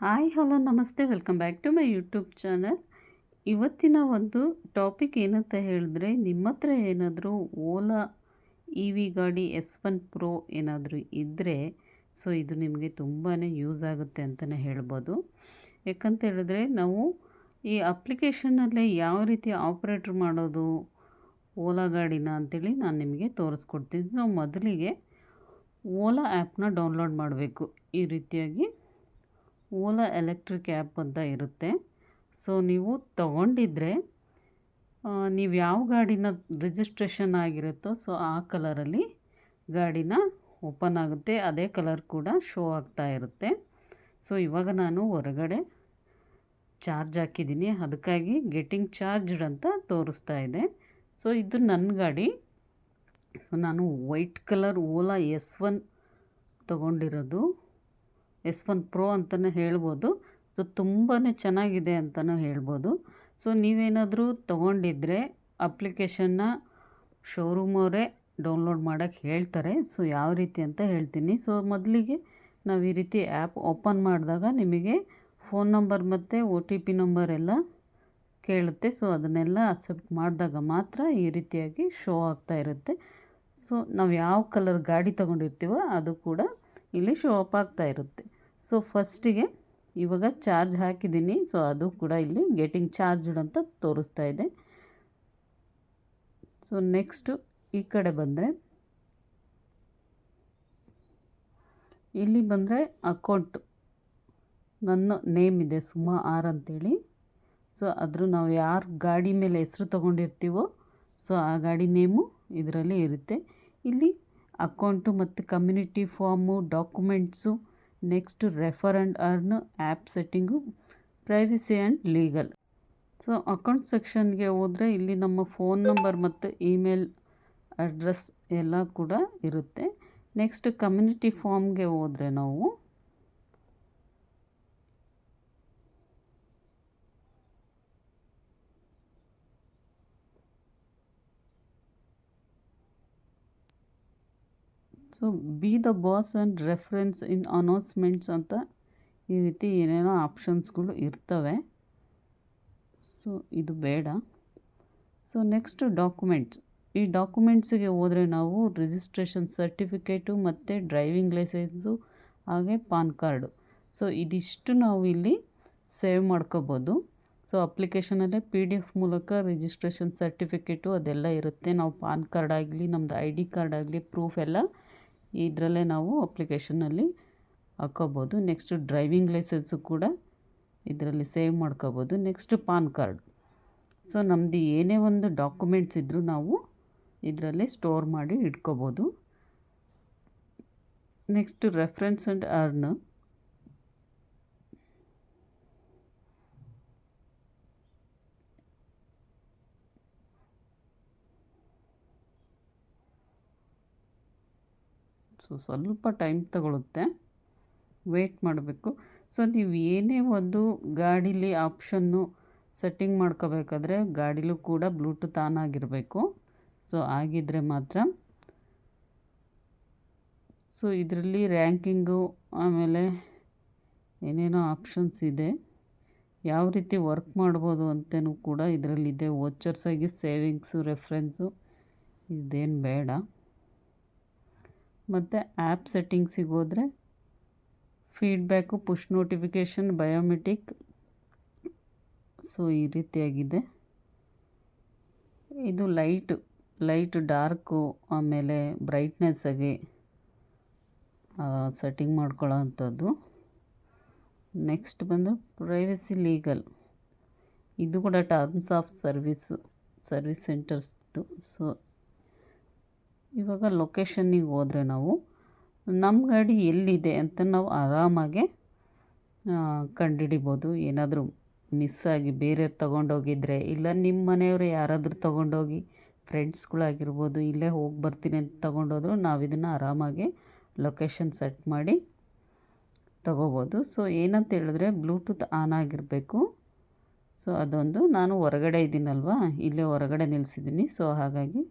Hi, hello, ನಮಸ್ತೆ. Welcome back to my YouTube channel. ಇವತ್ತಿನ ಒಂದು ಟಾಪಿಕ್ ಏನಂತ ಹೇಳಿದ್ರೆ, ನಿಮ್ಮ ಹತ್ರ ಏನಾದರೂ ಓಲಾ ಇ ವಿ ಗಾಡಿ ಎಸ್ ಒನ್ ಪ್ರೋ ಏನಾದರೂ ಇದ್ದರೆ ಸೊ ಇದು ನಿಮಗೆ ತುಂಬಾ ಯೂಸ್ ಆಗುತ್ತೆ ಅಂತಲೇ ಹೇಳ್ಬೋದು. ಯಾಕಂತ ಹೇಳಿದ್ರೆ, ನಾವು ಈ ಅಪ್ಲಿಕೇಶನಲ್ಲೇ ಯಾವ ರೀತಿ ಆಪ್ರೇಟ್ರ್ ಮಾಡೋದು, ಓಲಾ ಗಾಡಿನ ಅಂತೇಳಿ ನಾನು ನಿಮಗೆ ತೋರಿಸ್ಕೊಡ್ತೀನಿ. ನಾವು ಮೊದಲಿಗೆ ಓಲಾ ಆ್ಯಪ್ನ ಡೌನ್ಲೋಡ್ ಮಾಡಬೇಕು. ಈ ರೀತಿಯಾಗಿ ಓಲಾ ಎಲೆಕ್ಟ್ರಿಕ್ ಆ್ಯಪ್ ಅಂತ ಇರುತ್ತೆ. ಸೊ, ನೀವು ತಗೊಂಡಿದ್ದರೆ ನೀವು ಯಾವ ಗಾಡಿನ ರಿಜಿಸ್ಟ್ರೇಷನ್ ಆಗಿರುತ್ತೋ, ಸೊ, ಆ ಕಲರಲ್ಲಿ ಗಾಡಿನ ಓಪನ್ ಆಗುತ್ತೆ. ಅದೇ ಕಲರ್ ಕೂಡ ಶೋ ಆಗ್ತಾ ಇರುತ್ತೆ. ಸೊ, ಇವಾಗ ನಾನು ಹೊರಗಡೆ ಚಾರ್ಜ್ ಹಾಕಿದ್ದೀನಿ. ಅದಕ್ಕಾಗಿ ಗೆಟಿಂಗ್ ಚಾರ್ಜ್ಡ್ ಅಂತ ತೋರಿಸ್ತಾ ಇದೆ. ಸೊ, ಇದು ನನ್ನ ಗಾಡಿ. ಸೊ, ನಾನು white colour Ola S one ತೊಗೊಂಡಿರೋದು. S one pro ಅಂತಲೇ ಹೇಳ್ಬೋದು. ಸೊ ತುಂಬಾ ಚೆನ್ನಾಗಿದೆ ಅಂತಲೂ ಹೇಳ್ಬೋದು. ಸೊ, ನೀವೇನಾದರೂ ತೊಗೊಂಡಿದ್ದರೆ ಅಪ್ಲಿಕೇಶನ್ನ ಶೋರೂಮವರೇ ಡೌನ್ಲೋಡ್ ಮಾಡೋಕ್ಕೆ ಹೇಳ್ತಾರೆ. ಸೊ, ಯಾವ ರೀತಿ ಅಂತ ಹೇಳ್ತೀನಿ. ಸೊ, ಮೊದಲಿಗೆ ನಾವು ಈ ರೀತಿ ಆ್ಯಪ್ ಓಪನ್ ಮಾಡಿದಾಗ ನಿಮಗೆ ಫೋನ್ ನಂಬರ್ ಮತ್ತು ಒ ಟಿ ಪಿ ನಂಬರ್ ಎಲ್ಲ ಕೇಳುತ್ತೆ. ಸೊ, ಅದನ್ನೆಲ್ಲ ಅಕ್ಸೆಪ್ಟ್ ಮಾಡಿದಾಗ ಮಾತ್ರ ಈ ರೀತಿಯಾಗಿ ಶೋ ಆಗ್ತಾ ಇರುತ್ತೆ. ಸೊ, ನಾವು ಯಾವ ಕಲರ್ ಗಾಡಿ ತೊಗೊಂಡಿರ್ತೀವೋ ಅದು ಕೂಡ ಇಲ್ಲಿ ಶೋ ಅಪ್ ಆಗ್ತಾ ಇರುತ್ತೆ. ಸೊ ಫಸ್ಟಿಗೆ ಇವಾಗ ಚಾರ್ಜ್ ಹಾಕಿದ್ದೀನಿ. ಸೊ ಅದು ಕೂಡ ಇಲ್ಲಿ ಗೆಟಿಂಗ್ ಚಾರ್ಜ್ಡ್ ಅಂತ ತೋರಿಸ್ತಾ ಇದೆ. ಸೊ ನೆಕ್ಸ್ಟು ಈ ಕಡೆ ಬಂದರೆ, ಇಲ್ಲಿ ಬಂದರೆ ಅಕೌಂಟ್ ನನ್ನ ನೇಮ್ ಇದೆ, ಸುಮಾ ಆರ್ ಅಂತೇಳಿ. ಸೊ ಅದ್ರ ನಾವು ಯಾರ ಗಾಡಿ ಮೇಲೆ ಹೆಸರು ತೊಗೊಂಡಿರ್ತೀವೋ ಸೊ ಆ ಗಾಡಿ ನೇಮು ಇದರಲ್ಲಿ ಇರುತ್ತೆ. ಇಲ್ಲಿ ಅಕೌಂಟು ಮತ್ತು community form documents next refer and earn app setting privacy and legal so account ಸೆಕ್ಷನ್ಗೆ ಹೋದರೆ ಇಲ್ಲಿ ನಮ್ಮ ಫೋನ್ ನಂಬರ್ ಮತ್ತು ಇಮೇಲ್ ಅಡ್ರೆಸ್ ಎಲ್ಲ ಕೂಡ ಇರುತ್ತೆ. ನೆಕ್ಸ್ಟ್ ಕಮ್ಯುನಿಟಿ ಫಾರ್ಮ್ಗೆ ಹೋದರೆ ನಾವು so be the boss and reference in announcements ಅಂತ ಈ ರೀತಿ ಏನೇನೋ ಆಪ್ಷನ್ಸ್ಗಳು ಇರ್ತವೆ. ಸೊ ಇದು ಬೇಡ. ಸೊ ನೆಕ್ಸ್ಟ್ ಡಾಕ್ಯುಮೆಂಟ್ಸ್ ಈ ಡಾಕ್ಯುಮೆಂಟ್ಸಿಗೆ ಹೋದರೆ ನಾವು ರಿಜಿಸ್ಟ್ರೇಷನ್ ಸರ್ಟಿಫಿಕೇಟು ಮತ್ತು ಡ್ರೈವಿಂಗ್ ಲೈಸೆನ್ಸು ಹಾಗೆ ಪಾನ್ ಕಾರ್ಡು ಸೊ ಇದಿಷ್ಟು ನಾವು ಇಲ್ಲಿ ಸೇವ್ ಮಾಡ್ಕೋಬೋದು. ಸೊ ಅಪ್ಲಿಕೇಶನಲ್ಲೇ ಪಿ ಡಿ ಎಫ್ ಮೂಲಕ ರಿಜಿಸ್ಟ್ರೇಷನ್ ಸರ್ಟಿಫಿಕೇಟು ಅದೆಲ್ಲ ಇರುತ್ತೆ. ನಾವು ಪಾನ್ ಕಾರ್ಡ್ ಆಗಲಿ ನಮ್ಮದು ಐ ಡಿ ಕಾರ್ಡ್ ಆಗಲಿ ಪ್ರೂಫ್ ಎಲ್ಲ ಇದರಲ್ಲೇ ನಾವು ಅಪ್ಲಿಕೇಶನಲ್ಲಿ ಹಾಕ್ಕೋಬೋದು ನೆಕ್ಸ್ಟು ಡ್ರೈವಿಂಗ್ ಲೈಸೆನ್ಸು ಕೂಡ ಇದರಲ್ಲಿ ಸೇವ್ ಮಾಡ್ಕೋಬೋದು. Next PAN card. ಸೊ ನಮ್ಮದು ಏನೇ ಒಂದು ಡಾಕ್ಯುಮೆಂಟ್ಸ್ ಇದ್ದರೂ ನಾವು ಇದರಲ್ಲಿ ಸ್ಟೋರ್ ಮಾಡಿ ಇಟ್ಕೋಬೋದು. Next reference and earn. So ಸ್ವಲ್ಪ ಟೈಮ್ ತಗೊಳುತ್ತೆ. ವೇಟ್ ಮಾಡಬೇಕು. ಸೊ ನೀವು ಏನೇ ಒಂದು ಗಾಡೀಲಿ ಆಪ್ಷನ್ನು ಸೆಟ್ಟಿಂಗ್ ಮಾಡ್ಕೋಬೇಕಾದ್ರೆ ಗಾಡೀಲೂ ಕೂಡ ಬ್ಲೂಟೂತ್ ಆನ್ ಆಗಿರಬೇಕು. ಸೊ ಆಗಿದ್ದರೆ ಮಾತ್ರ. ಸೊ ಇದರಲ್ಲಿ ರ್ಯಾಂಕಿಂಗು ಆಮೇಲೆ ಏನೇನೋ ಆಪ್ಷನ್ಸ್ ಇದೆ. ಯಾವ ರೀತಿ ವರ್ಕ್ ಮಾಡ್ಬೋದು ಅಂತಲೂ ಕೂಡ ಇದರಲ್ಲಿದೆ. ವೋಚರ್ಸ್ ಆಗಿ ಸೇವಿಂಗ್ಸು, ರೆಫ್ರೆನ್ಸು, ಇದೇನು ಬೇಡ. ಮತ್ತು ಆ್ಯಪ್ ಸೆಟ್ಟಿಂಗ್ಸಿಗೆ ಹೋದರೆ feedback push notification biometric so, ಈ ರೀತಿಯಾಗಿದೆ. ಇದು ಲೈಟು, ಲೈಟ್ ಡಾರ್ಕು, ಆಮೇಲೆ ಬ್ರೈಟ್ನೆಸ್ಸಾಗಿ ಸೆಟ್ಟಿಂಗ್ ಮಾಡ್ಕೊಳ್ಳೋ ಅಂಥದ್ದು. ನೆಕ್ಸ್ಟ್ ಬಂದು ಪ್ರೈವಸಿ ಲೀಗಲ್. ಇದು ಕೂಡ ಟರ್ಮ್ಸ್ ಆಫ್ ಸರ್ವಿಸು, ಸರ್ವಿಸ್ ಸೆಂಟರ್ಸ್ದು. ಸೊ ಇವಾಗ ಲೊಕೇಶನ್ನಿಗೆ ಹೋದರೆ ನಾವು ನಮ್ಮ ಗಾಡಿ ಎಲ್ಲಿದೆ ಅಂತ ನಾವು ಆರಾಮಾಗೆ ಕಂಡುಹಿಡಿಬೋದು ಏನಾದರೂ ಮಿಸ್ ಆಗಿ ಬೇರೆಯವ್ರು ತೊಗೊಂಡೋಗಿದ್ರೆ, ಇಲ್ಲ ನಿಮ್ಮ ಮನೆಯವರು ಯಾರಾದರೂ ತೊಗೊಂಡೋಗಿ ಫ್ರೆಂಡ್ಸ್ಗಳಾಗಿರ್ಬೋದು ಇಲ್ಲೇ ಹೋಗಿ ಬರ್ತೀನಿ ಅಂತ ತೊಗೊಂಡೋದ್ರು ನಾವು ಇದನ್ನು ಆರಾಮಾಗಿ ಲೊಕೇಶನ್ ಸೆಟ್ ಮಾಡಿ ತೊಗೋಬೋದು. ಸೊ ಏನಂತ ಹೇಳಿದ್ರೆ ಬ್ಲೂಟೂತ್ ಆನ್ ಆಗಿರಬೇಕು. ಸೊ ಅದೊಂದು ನಾನು ಹೊರಗಡೆ ಇದ್ದೀನಲ್ವಾ ಇಲ್ಲೇ ಹೊರಗಡೆ ನಿಲ್ಲಿಸಿದ್ದೀನಿ ಸೊ ಹಾಗಾಗಿ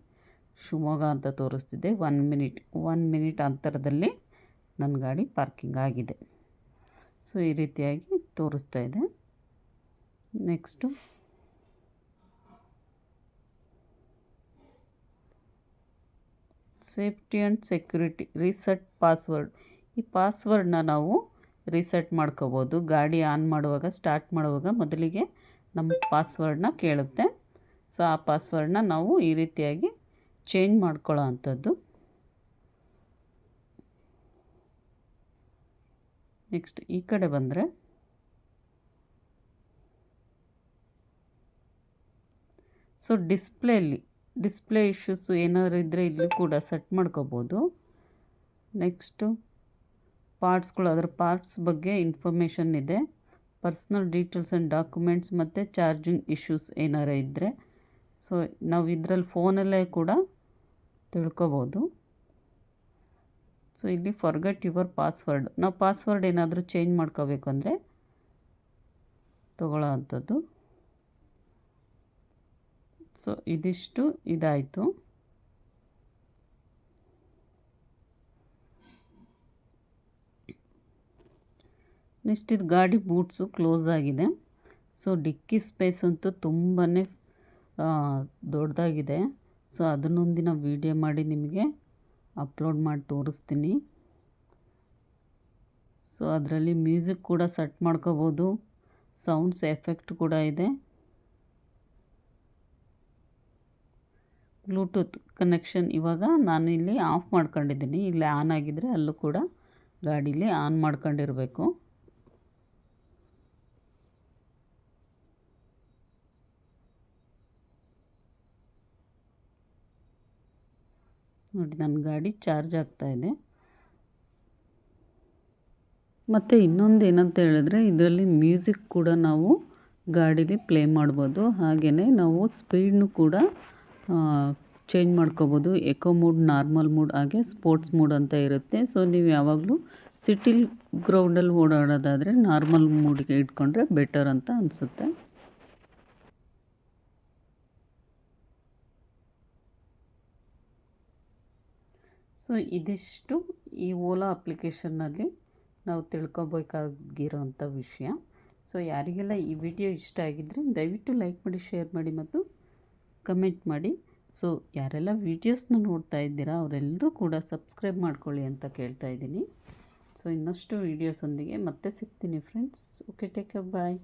ಶಿವಮೊಗ್ಗ ಅಂತ ತೋರಿಸ್ತಿದೆ ಒನ್ ಮಿನಿಟ್ ಒನ್ ಮಿನಿಟ್ ಅಂತರದಲ್ಲಿ ನನ್ನ ಗಾಡಿ ಪಾರ್ಕಿಂಗ್ ಆಗಿದೆ. ಸೊ ಈ ರೀತಿಯಾಗಿ ತೋರಿಸ್ತಾ ಇದೆ. Next safety and security reset password ಈ ಪಾಸ್ವರ್ಡನ್ನ ನಾವು ರೀಸೆಟ್ ಮಾಡ್ಕೋಬೋದು. ಗಾಡಿ ಆನ್ ಮಾಡುವಾಗ ಸ್ಟಾರ್ಟ್ ಮಾಡುವಾಗ ಮೊದಲಿಗೆ ನಮ್ಮ ಪಾಸ್ವರ್ಡನ್ನ ಕೇಳುತ್ತೆ. ಸೊ ಆ ಪಾಸ್ವರ್ಡನ್ನ ನಾವು ಈ ರೀತಿಯಾಗಿ ಚೇಂಜ್ ಮಾಡ್ಕೊಳ್ಳೋ ಅಂಥದ್ದು. ನೆಕ್ಸ್ಟ್ ಈ ಕಡೆ ಬಂದರೆ. ಸೊ ಡಿಸ್ಪ್ಲೇಲಿ ಡಿಸ್ಪ್ಲೇ ಇಶ್ಯೂಸು ಏನಾದ್ರು ಇದ್ದರೆ ಇಲ್ಲಿ ಕೂಡ ಸೆಟ್ ಮಾಡ್ಕೋಬೋದು. ನೆಕ್ಸ್ಟು ಪಾರ್ಟ್ಸ್ಗಳು ಅದರ ಪಾರ್ಟ್ಸ್ ಬಗ್ಗೆ ಇನ್ಫಾರ್ಮೇಷನ್ ಇದೆ. ಪರ್ಸ್ನಲ್ ಡೀಟೇಲ್ಸ್ ಆ್ಯಂಡ್ ಡಾಕ್ಯುಮೆಂಟ್ಸ್ ಮತ್ತು ಚಾರ್ಜಿಂಗ್ ಇಶ್ಯೂಸ್ ಏನಾರು ಇದ್ದರೆ ಸೊ ನಾವು ಇದರಲ್ಲಿ ಫೋನಲ್ಲೇ ಕೂಡ ತಿಳ್ಕೊಬೋದು. ಸೊ ಇಲ್ಲಿ ಫರ್ಗಟ್ ಯುವರ್ ಪಾಸ್ವರ್ಡ್ ನಾವು ಪಾಸ್ವರ್ಡ್ ಏನಾದರೂ ಚೇಂಜ್ ಮಾಡ್ಕೋಬೇಕು ಅಂದರೆ ತಗೊಳ್ಳೋ ಅಂಥದ್ದು. ಸೊ ಇದಿಷ್ಟು ಇದಾಯಿತು. ನೆಕ್ಸ್ಟ್ ಇದು ಗಾಡಿ ಬೂಟ್ಸು ಕ್ಲೋಸ್ ಆಗಿದೆ. ಸೊ ಡಿಕ್ಕಿ ಸ್ಪೇಸ್ ಅಂತೂ ತುಂಬಾ ದೊಡ್ಡದಾಗಿದೆ. ಸೊ ಅದನ್ನೊಂದಿನ ವೀಡಿಯೋ ಮಾಡಿ ನಿಮಗೆ ಅಪ್ಲೋಡ್ ಮಾಡಿ ತೋರಿಸ್ತೀನಿ. ಸೊ ಅದರಲ್ಲಿ ಮ್ಯೂಸಿಕ್ ಕೂಡ ಸೆಟ್ ಮಾಡ್ಕೋಬೋದು. ಸೌಂಡ್ಸ್ ಎಫೆಕ್ಟ್ ಕೂಡ ಇದೆ. ಬ್ಲೂಟೂತ್ ಕನೆಕ್ಷನ್ ಇವಾಗ ನಾನು ಇಲ್ಲಿ ಆಫ್ ಮಾಡ್ಕೊಂಡಿದ್ದೀನಿ. ಇಲ್ಲಿ ಆನ್ ಆಗಿದ್ದರೆ ಅಲ್ಲೂ ಕೂಡ ಗಾಡೀಲಿ ಆನ್ ಮಾಡ್ಕೊಂಡಿರಬೇಕು. ನೋಡಿ ನನ್ನ ಗಾಡಿ ಚಾರ್ಜ್ ಆಗ್ತಾಯಿದೆ ಮತ್ತು ಇನ್ನೊಂದು ಏನಂತ ಹೇಳಿದ್ರೆ, ಇದರಲ್ಲಿ ಮ್ಯೂಸಿಕ್ ಕೂಡ ನಾವು ಗಾಡೀಲಿ ಪ್ಲೇ ಮಾಡ್ಬೋದು. ಹಾಗೆಯೇ ನಾವು ಸ್ಪೀಡ್ನು ಕೂಡ ಚೇಂಜ್ ಮಾಡ್ಕೋಬೋದು. ಎಕೋ ಮೂಡ್, ನಾರ್ಮಲ್ ಮೂಡ್, ಹಾಗೆ ಸ್ಪೋರ್ಟ್ಸ್ ಮೂಡ್ ಅಂತ ಇರುತ್ತೆ. ಸೊ, ನೀವು ಯಾವಾಗಲೂ ಸಿಟಿಲ್ ಗ್ರೌಂಡಲ್ಲಿ ಓಡಾಡೋದಾದರೆ ನಾರ್ಮಲ್ ಮೂಡ್ಗೆ ಇಟ್ಕೊಂಡ್ರೆ ಬೆಟರ್ ಅಂತ ಅನಿಸುತ್ತೆ. ಸೊ ಇದಿಷ್ಟು ಈ ಓಲಾ ಅಪ್ಲಿಕೇಶನ್ನಲ್ಲಿ ನಾವು ತಿಳ್ಕೊಬೇಕಾಗಿರೋಂಥ ವಿಷಯ. ಸೊ ಯಾರಿಗೆಲ್ಲ ಈ ವಿಡಿಯೋ ಇಷ್ಟ ಆಗಿದ್ದರೆ ದಯವಿಟ್ಟು ಲೈಕ್ ಮಾಡಿ, ಶೇರ್ ಮಾಡಿ ಮತ್ತು ಕಮೆಂಟ್ ಮಾಡಿ. ಸೊ ಯಾರೆಲ್ಲ ವೀಡಿಯೋಸ್ನ ನೋಡ್ತಾ ಇದ್ದೀರಾ ಅವರೆಲ್ಲರೂ ಕೂಡ ಸಬ್ಸ್ಕ್ರೈಬ್ ಮಾಡ್ಕೊಳ್ಳಿ ಅಂತ ಕೇಳ್ತಾ ಇದ್ದೀನಿ. ಸೊ ಇನ್ನಷ್ಟು ವೀಡಿಯೋಸೊಂದಿಗೆ ಮತ್ತೆ ಸಿಗ್ತೀನಿ friends okay take a bye